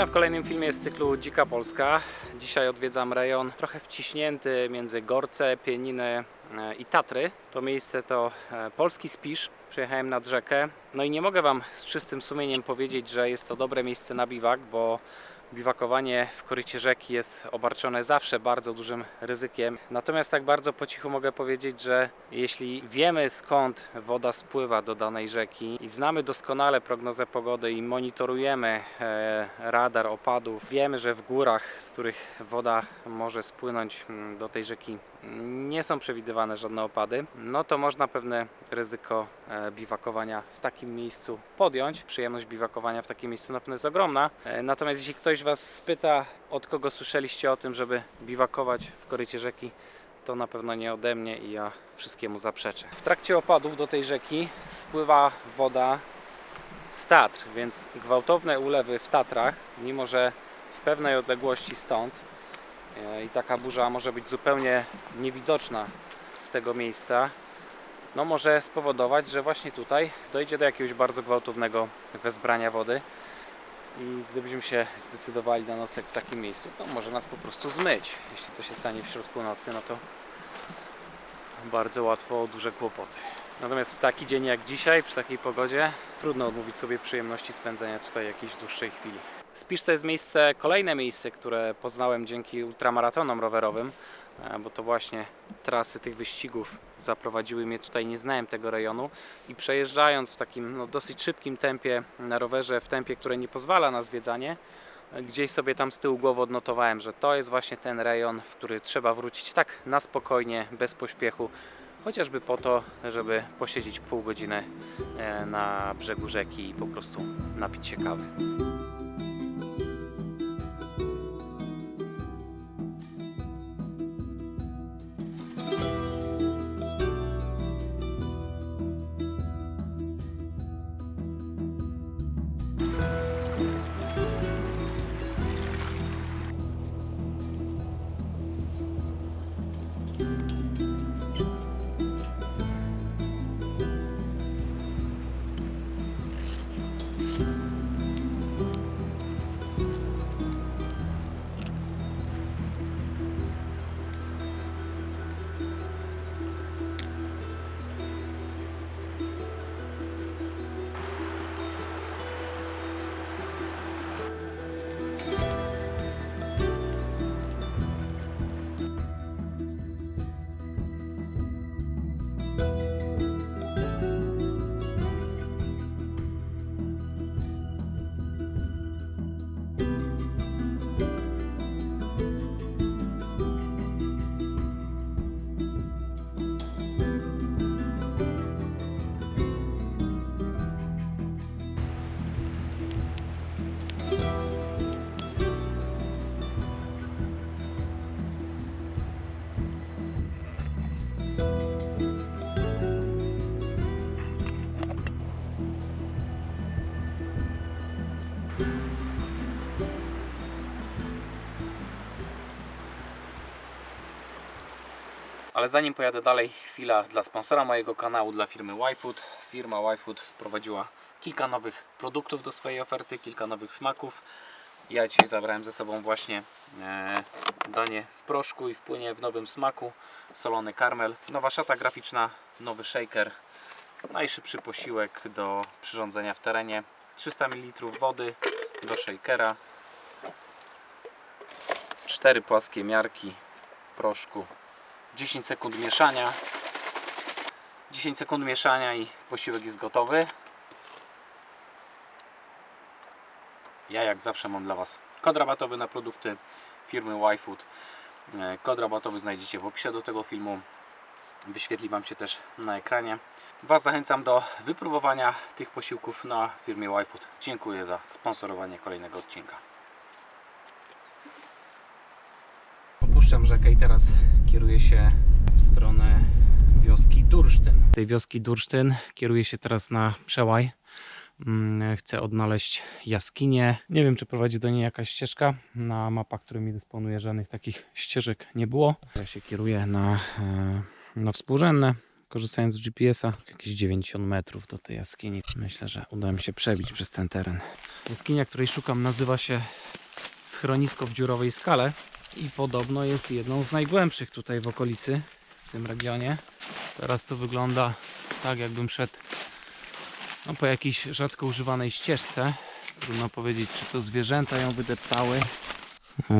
Witam w kolejnym filmie z cyklu Dzika Polska. Dzisiaj odwiedzam rejon trochę wciśnięty między Gorce, Pieniny e, i Tatry. To miejsce to e, polski Spisz. Przyjechałem nad rzekę. No i nie mogę Wam z czystym sumieniem powiedzieć, że jest to dobre miejsce na biwak, bo biwakowanie w korycie rzeki jest obarczone zawsze bardzo dużym ryzykiem. Natomiast tak bardzo po cichu mogę powiedzieć, że jeśli wiemy skąd woda spływa do danej rzeki i znamy doskonale prognozę pogody i monitorujemy e, radar opadów, wiemy, że w górach, z których woda może spłynąć mm, do tej rzeki, nie są przewidywane żadne opady, no to można pewne ryzyko e, biwakowania w takim miejscu podjąć. Przyjemność biwakowania w takim miejscu na pewno jest ogromna. E, Natomiast jeśli ktoś Was spyta, od kogo słyszeliście o tym, żeby biwakować w korycie rzeki, to na pewno nie ode mnie i ja wszystkiemu zaprzeczę. W trakcie opadów do tej rzeki spływa woda z Tatr, więc gwałtowne ulewy w Tatrach, mimo że w pewnej odległości stąd i taka burza może być zupełnie niewidoczna z tego miejsca, no może spowodować, że właśnie tutaj dojdzie do jakiegoś bardzo gwałtownego wezbrania wody i gdybyśmy się zdecydowali na nocek w takim miejscu, to może nas po prostu zmyć. Jeśli to się stanie w środku nocy, no to bardzo łatwo o duże kłopoty. Natomiast w taki dzień jak dzisiaj, przy takiej pogodzie, trudno odmówić sobie przyjemności spędzenia tutaj jakiejś dłuższej chwili. Spisz to jest miejsce, kolejne miejsce, które poznałem dzięki ultramaratonom rowerowym, e, bo to właśnie trasy tych wyścigów zaprowadziły mnie tutaj, nie znałem tego rejonu i przejeżdżając w takim no, dosyć szybkim tempie na rowerze, w tempie, które nie pozwala na zwiedzanie, e, gdzieś sobie tam z tyłu głowy odnotowałem, że to jest właśnie ten rejon, w który trzeba wrócić tak na spokojnie, bez pośpiechu, chociażby po to, żeby posiedzieć pół godziny e, na brzegu rzeki i po prostu napić się kawy. Ale zanim pojadę dalej, chwila dla sponsora mojego kanału, dla firmy YFood. Firma YFood wprowadziła kilka nowych produktów do swojej oferty, kilka nowych smaków. Ja dzisiaj zabrałem ze sobą właśnie e, danie w proszku i w płynie w nowym smaku, solony karmel. Nowa szata graficzna, nowy shaker, najszybszy posiłek do przyrządzenia w terenie. 300 ml wody do shakera, 4 płaskie miarki proszku. 10 sekund mieszania. 10 sekund mieszania i posiłek jest gotowy. Ja jak zawsze mam dla Was kod rabatowy na produkty firmy YFood E, kod rabatowy znajdziecie w opisie do tego filmu wyświetli Wam się też na ekranie Was zachęcam do wypróbowania tych posiłków na firmie YFood dziękuję za sponsorowanie kolejnego odcinka Opuszczam rzekę i teraz kieruję się w stronę wioski Dursztyn. Z tej wioski Dursztyn kieruję się teraz na przełaj. Mm, Chcę odnaleźć jaskinię. Nie wiem, czy prowadzi do niej jakaś ścieżka. Na mapach, którymi dysponuję, żadnych takich ścieżek nie było. Ja się kieruję na, na współrzędne, korzystając z GPS-a. Jakieś 90 metrów do tej jaskini. Myślę, że uda mi się przebić przez ten teren. jaskinia, której szukam, nazywa się Schronisko w dziurowej skale i podobno jest jedną z najgłębszych tutaj w okolicy, w tym regionie. Teraz to wygląda tak, jakbym szedł no, po jakiejś rzadko używanej ścieżce. Trudno powiedzieć, czy to zwierzęta ją wydeptały.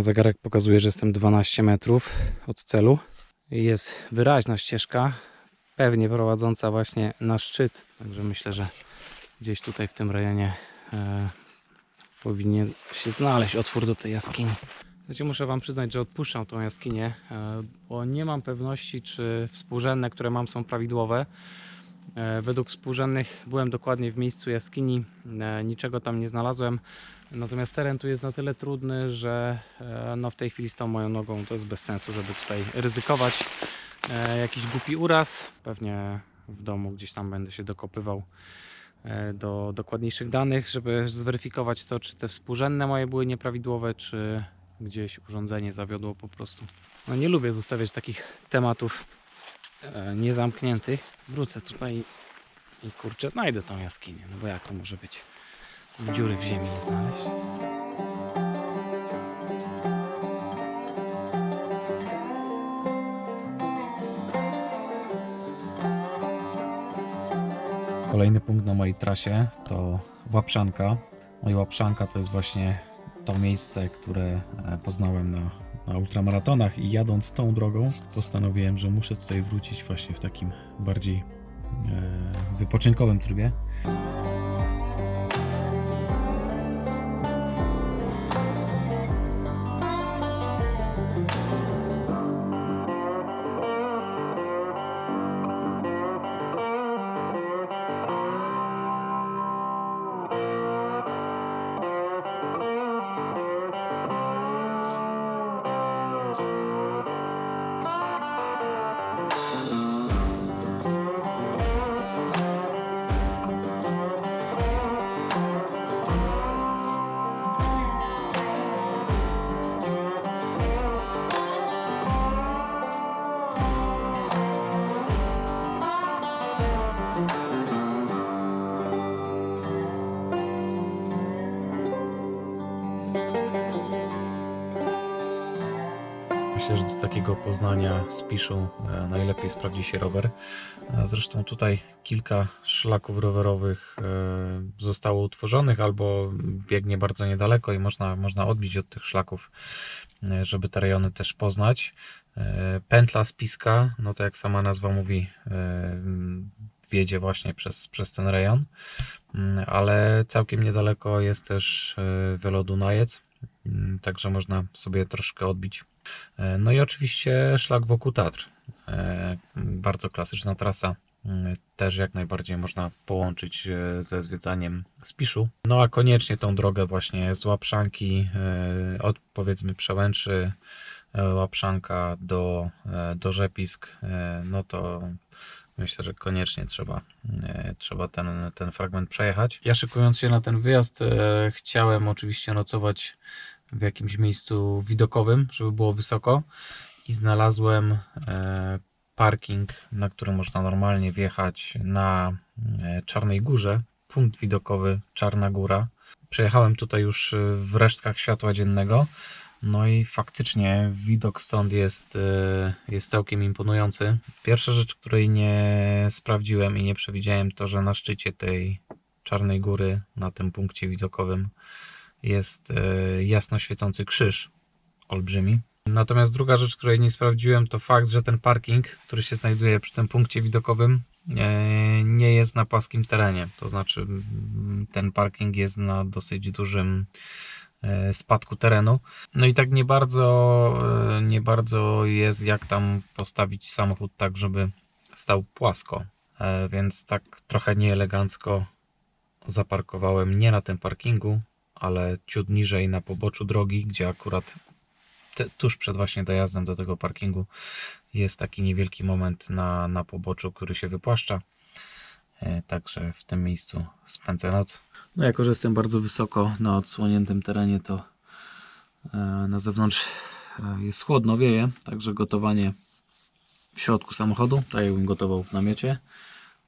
Zegarek pokazuje, że jestem 12 metrów od celu. Jest wyraźna ścieżka, pewnie prowadząca właśnie na szczyt. Także myślę, że gdzieś tutaj w tym rejonie e, powinien się znaleźć otwór do tej jaskini. Znaczy muszę Wam przyznać, że odpuszczam tą jaskinię, e, bo nie mam pewności, czy współrzędne, które mam, są prawidłowe. E, Według współrzędnych byłem dokładnie w miejscu jaskini, e, niczego tam nie znalazłem. Natomiast teren tu jest na tyle trudny, że e, no w tej chwili z tą moją nogą to jest bez sensu, żeby tutaj ryzykować jakiś głupi uraz. Pewnie w domu gdzieś tam będę się dokopywał do dokładniejszych danych, żeby zweryfikować to, czy te współrzędne moje były nieprawidłowe, czy gdzieś urządzenie zawiodło po prostu. No nie lubię zostawiać takich tematów niezamkniętych. Wrócę tutaj i, i kurczę, znajdę tą jaskinię, no bo jak to może być? Dziury w ziemi nie znaleźć. Kolejny punkt na mojej trasie to Łapszanka. No i Łapszanka to jest właśnie to miejsce, które e, poznałem na, na ultramaratonach i jadąc tą drogą postanowiłem, że muszę tutaj wrócić właśnie w takim bardziej e, wypoczynkowym trybie. Myślę, że do takiego poznania spiszu e, najlepiej sprawdzi się rower. E, Zresztą tutaj kilka szlaków rowerowych e, zostało utworzonych albo biegnie bardzo niedaleko i można, można odbić od tych szlaków, żeby te rejony też poznać. Pętla spiska, no to jak sama nazwa mówi, wiedzie właśnie przez, przez ten rejon, Mm, ale całkiem niedaleko jest też e, Welodunajec, mm, także można sobie troszkę odbić No i oczywiście szlak wokół Tatr. E, Bardzo klasyczna trasa. Mm, Też jak najbardziej można połączyć e, ze zwiedzaniem Spiszu. No a koniecznie tą drogę właśnie z Łapszanki, e, od powiedzmy Przełęczy, e, Łapszanka do, e, do Rzepisk, e, no to myślę, że koniecznie trzeba, e, trzeba ten, ten fragment przejechać. Ja szykując się na ten wyjazd e, chciałem oczywiście nocować w jakimś miejscu widokowym, żeby było wysoko i znalazłem e, parking, na którym można normalnie wjechać na e, Czarnej Górze, punkt widokowy Czarna Góra. Przejechałem tutaj już e, w resztkach światła dziennego, no i faktycznie widok stąd jest, jest całkiem imponujący. Pierwsza rzecz, której nie sprawdziłem i nie przewidziałem, to że na szczycie tej Czarnej Góry, na tym punkcie widokowym, jest e, jasno świecący krzyż olbrzymi. Natomiast druga rzecz, której nie sprawdziłem, to fakt, że ten parking, który się znajduje przy tym punkcie widokowym, e, nie jest na płaskim terenie. To znaczy, ten parking jest na dosyć dużym e, spadku terenu. No i tak nie bardzo, nie bardzo jest jak tam postawić samochód tak, żeby stał płasko. Więc tak trochę nieelegancko zaparkowałem nie na tym parkingu, ale ciut niżej na poboczu drogi, gdzie akurat te, tuż przed właśnie dojazdem do tego parkingu jest taki niewielki moment na, na poboczu, który się wypłaszcza. E, Także w tym miejscu spędzę noc. No jako, że jestem bardzo wysoko na odsłoniętym terenie, to e, na zewnątrz e, jest chłodno, wieje, także gotowanie w środku samochodu, tak jakbym gotował w namiocie.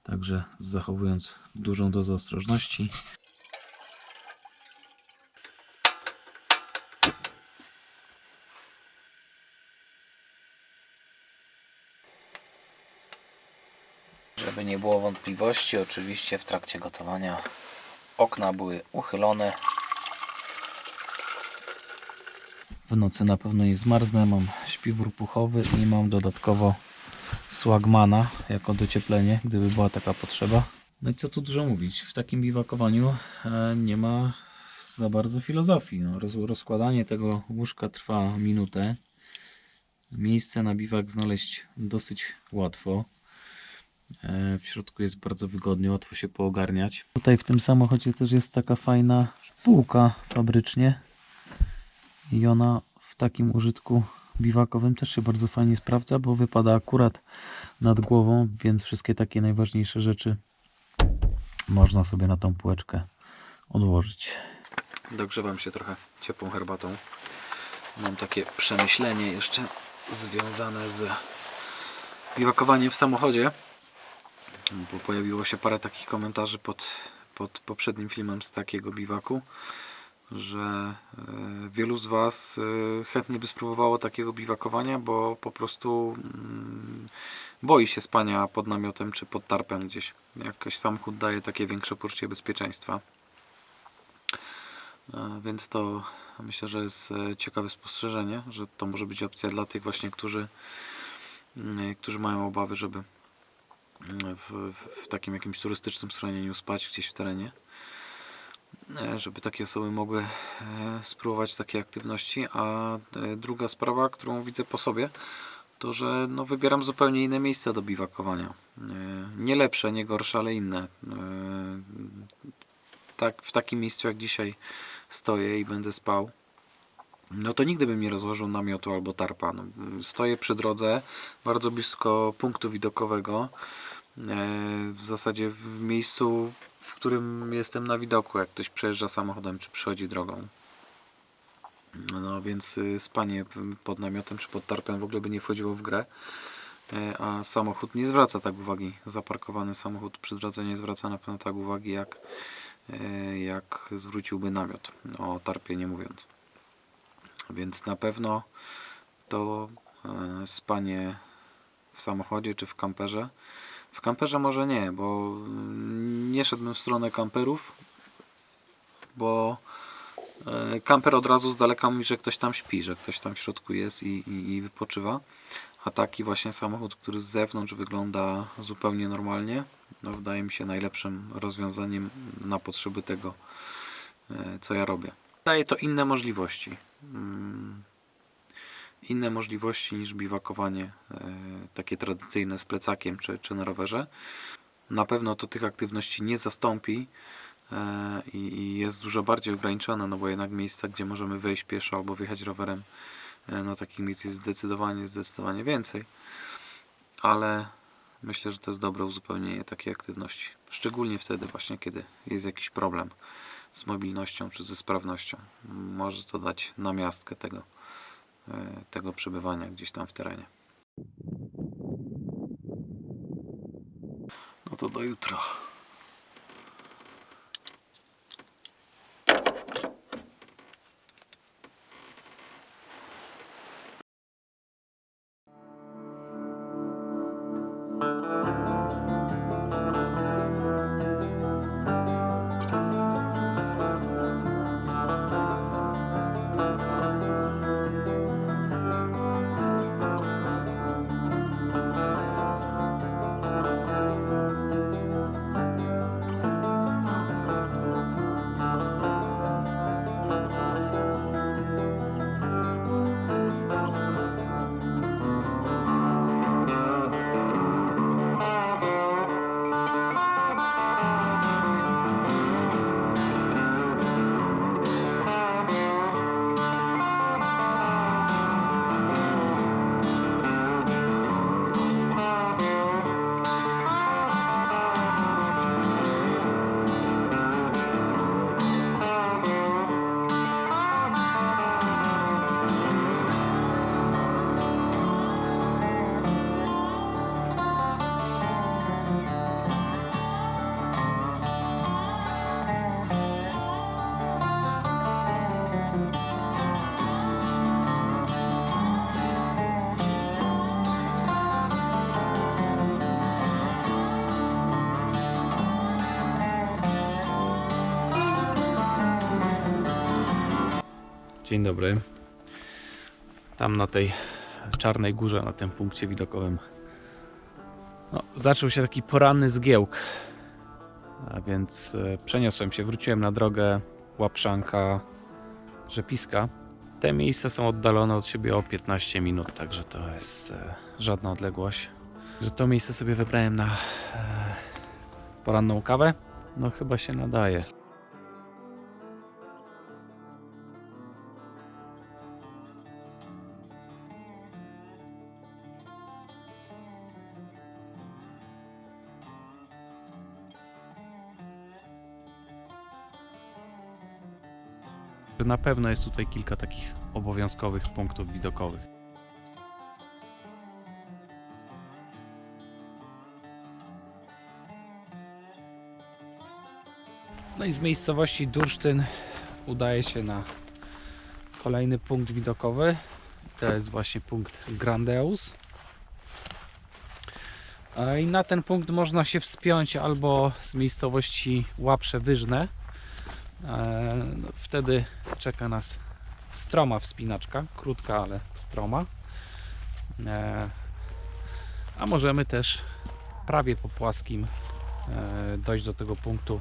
Także zachowując dużą dozę ostrożności. Żeby nie było wątpliwości, oczywiście w trakcie gotowania okna były uchylone. W nocy na pewno nie zmarznę, mam śpiwór puchowy i mam dodatkowo swagmana jako docieplenie, gdyby była taka potrzeba. No i co tu dużo mówić, w takim biwakowaniu e, nie ma za bardzo filozofii. No, roz, rozkładanie tego łóżka trwa minutę. Miejsce na biwak znaleźć dosyć łatwo. E, W środku jest bardzo wygodnie, łatwo się poogarniać. Tutaj w tym samochodzie też jest taka fajna półka fabrycznie i ona w takim użytku biwakowym też się bardzo fajnie sprawdza, bo wypada akurat nad głową, więc wszystkie takie najważniejsze rzeczy można sobie na tą półeczkę odłożyć. Dogrzewam się trochę ciepłą herbatą. Mam takie przemyślenie jeszcze związane z biwakowaniem w samochodzie, bo pojawiło się parę takich komentarzy pod, pod poprzednim filmem z takiego biwaku, że e, wielu z Was e, chętnie by spróbowało takiego biwakowania, bo po prostu mm, boi się spania pod namiotem czy pod tarpem gdzieś. Jakoś samochód daje takie większe poczucie bezpieczeństwa. E, Więc to myślę, że jest ciekawe spostrzeżenie, że to może być opcja dla tych właśnie, którzy, mm, którzy mają obawy, żeby w, w- takim jakimś turystycznym schronieniu spać gdzieś w terenie. E, Żeby takie osoby mogły e, spróbować takiej aktywności. A e, druga sprawa, którą widzę po sobie, to że no, wybieram zupełnie inne miejsca do biwakowania. Nie lepsze, nie gorsze, ale inne. Tak, w takim miejscu jak dzisiaj stoję i będę spał, no to nigdy bym nie rozłożył namiotu albo tarpa. No, stoję przy drodze, bardzo blisko punktu widokowego, w zasadzie w miejscu, w którym jestem na widoku, jak ktoś przejeżdża samochodem czy przychodzi drogą. No więc y, spanie pod namiotem czy pod tarpem w ogóle by nie wchodziło w grę. E, A samochód nie zwraca tak uwagi. Zaparkowany samochód przy drodze nie zwraca na pewno tak uwagi jak, e, jak zwróciłby namiot. O tarpie nie mówiąc. Więc na pewno to e, spanie w samochodzie czy w kamperze. W kamperze może nie, bo mm, nie szedłbym w stronę kamperów, bo e, kamper od razu z daleka mówi, że ktoś tam śpi, że ktoś tam w środku jest i, i, i wypoczywa. A taki właśnie samochód, który z zewnątrz wygląda zupełnie normalnie, no wydaje mi się najlepszym rozwiązaniem na potrzeby tego, e, co ja robię. Daje to inne możliwości. Inne możliwości niż biwakowanie e, takie tradycyjne z plecakiem czy, czy na rowerze. Na pewno to tych aktywności nie zastąpi e, i, jest dużo bardziej ograniczone, no bo jednak miejsca, gdzie możemy wejść pieszo albo wjechać rowerem, e, no takich miejsc jest zdecydowanie, zdecydowanie więcej. Ale myślę, że to jest dobre uzupełnienie takiej aktywności. Szczególnie wtedy właśnie, kiedy jest jakiś problem z mobilnością czy ze sprawnością. Może to dać namiastkę tego, tego przebywania gdzieś tam w terenie. No to do jutra. Dzień dobry. Tam na tej czarnej górze, na tym punkcie widokowym, no, zaczął się taki poranny zgiełk. A więc e, przeniosłem się, wróciłem na drogę Łapszanka, Rzepiska. Te miejsca są oddalone od siebie o 15 minut, także to jest e, żadna odległość. Że to miejsce sobie wybrałem na e, poranną kawę, no chyba się nadaje. Na pewno jest tutaj kilka takich obowiązkowych punktów widokowych. No i z miejscowości Dursztyn udaje się na kolejny punkt widokowy. To jest właśnie punkt Grandeus. I na ten punkt można się wspiąć albo z miejscowości Łaprze Wyżne. E, no, Wtedy czeka nas stroma wspinaczka, krótka, ale stroma. E, A możemy też prawie po płaskim e, dojść do tego punktu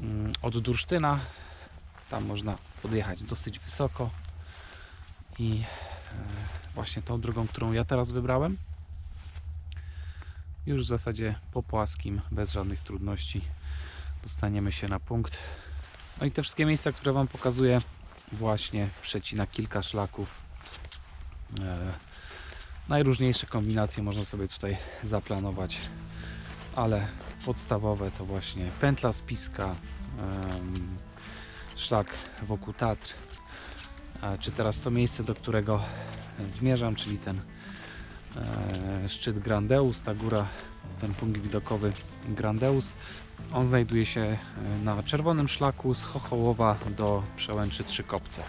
mm, od Dursztyna. Tam można podjechać dosyć wysoko i właśnie tą drogą, którą ja teraz wybrałem. Już w zasadzie po płaskim, bez żadnych trudności dostaniemy się na punkt. No i te wszystkie miejsca, które Wam pokazuję, właśnie przecina kilka szlaków. E, najróżniejsze kombinacje można sobie tutaj zaplanować, ale podstawowe to właśnie pętla spiska, em, szlak wokół Tatr, czy teraz to miejsce, do którego zmierzam, czyli ten e, szczyt Grandeus, ta góra, ten punkt widokowy Grandeus. On znajduje się e, na czerwonym szlaku z Chochołowa do przełęczy Trzykopce.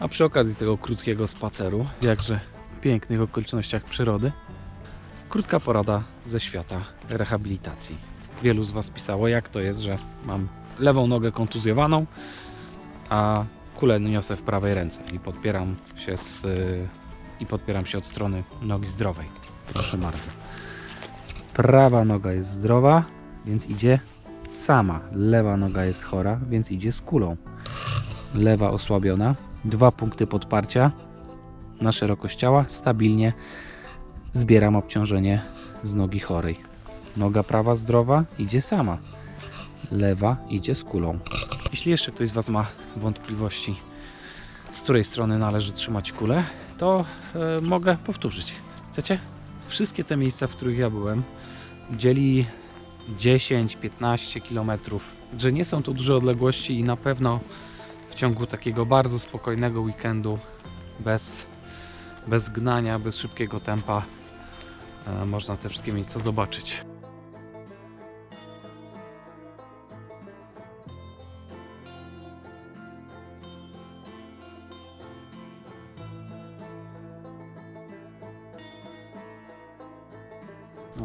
A przy okazji tego krótkiego spaceru, jakże pięknych okolicznościach przyrody, krótka porada ze świata rehabilitacji. Wielu z Was pisało, jak to jest, że mam lewą nogę kontuzjowaną, a kulę niosę w prawej ręce i podpieram się z, i podpieram się od strony nogi zdrowej. Proszę bardzo. Prawa noga jest zdrowa, więc idzie sama. Lewa noga jest chora, więc idzie z kulą. Lewa osłabiona, dwa punkty podparcia na szerokość ciała, stabilnie zbieram obciążenie z nogi chorej. Noga prawa zdrowa idzie sama. Lewa idzie z kulą. Jeśli jeszcze ktoś z Was ma wątpliwości, z której strony należy trzymać kulę, to e, mogę powtórzyć. Chcecie? Wszystkie te miejsca, w których ja byłem, dzieli 10-15 km, że nie są to duże odległości i na pewno w ciągu takiego bardzo spokojnego weekendu, bez, bez gnania, bez szybkiego tempa, e, można te wszystkie miejsca zobaczyć.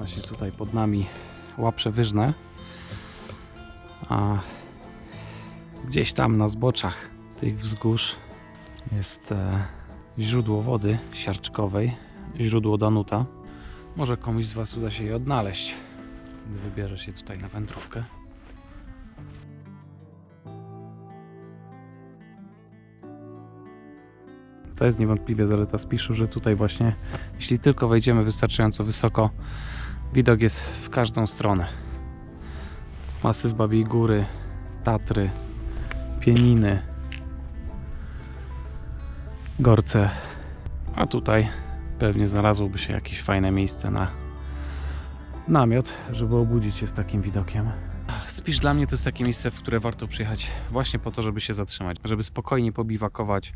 Właśnie tutaj pod nami łaprze wyżne. A gdzieś tam na zboczach tych wzgórz jest e, źródło wody siarczkowej, źródło Danuta. Może komuś z Was uda się je odnaleźć, gdy wybierze się tutaj na wędrówkę. To jest niewątpliwie zaleta Spiszu, że tutaj właśnie, jeśli tylko wejdziemy wystarczająco wysoko, widok jest w każdą stronę. Masyw Babiej Góry, Tatry, Pieniny, Gorce. A tutaj pewnie znalazłoby się jakieś fajne miejsce na namiot, żeby obudzić się z takim widokiem. Spisz dla mnie to jest takie miejsce, w które warto przyjechać właśnie po to, żeby się zatrzymać, żeby spokojnie pobiwakować,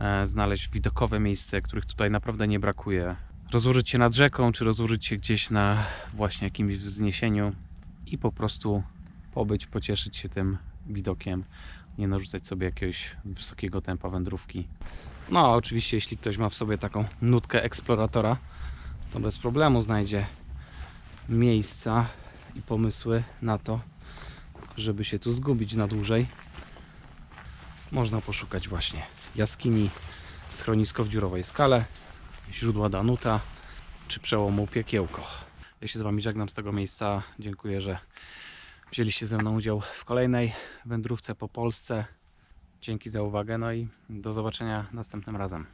e, znaleźć widokowe miejsce, których tutaj naprawdę nie brakuje. Rozłożyć się nad rzeką, czy rozłożyć się gdzieś na właśnie jakimś wzniesieniu i po prostu pobyć, pocieszyć się tym widokiem, nie narzucać sobie jakiegoś wysokiego tempa wędrówki. No, a oczywiście, jeśli ktoś ma w sobie taką nutkę eksploratora, to bez problemu znajdzie miejsca i pomysły na to, żeby się tu zgubić na dłużej, można poszukać właśnie jaskini, schronisko w dziurowej skale, źródła Danuta czy przełomu Piekiełko. Ja się z Wami żegnam z tego miejsca. Dziękuję, że wzięliście ze mną udział w kolejnej wędrówce po Polsce. Dzięki za uwagę, no i do zobaczenia następnym razem.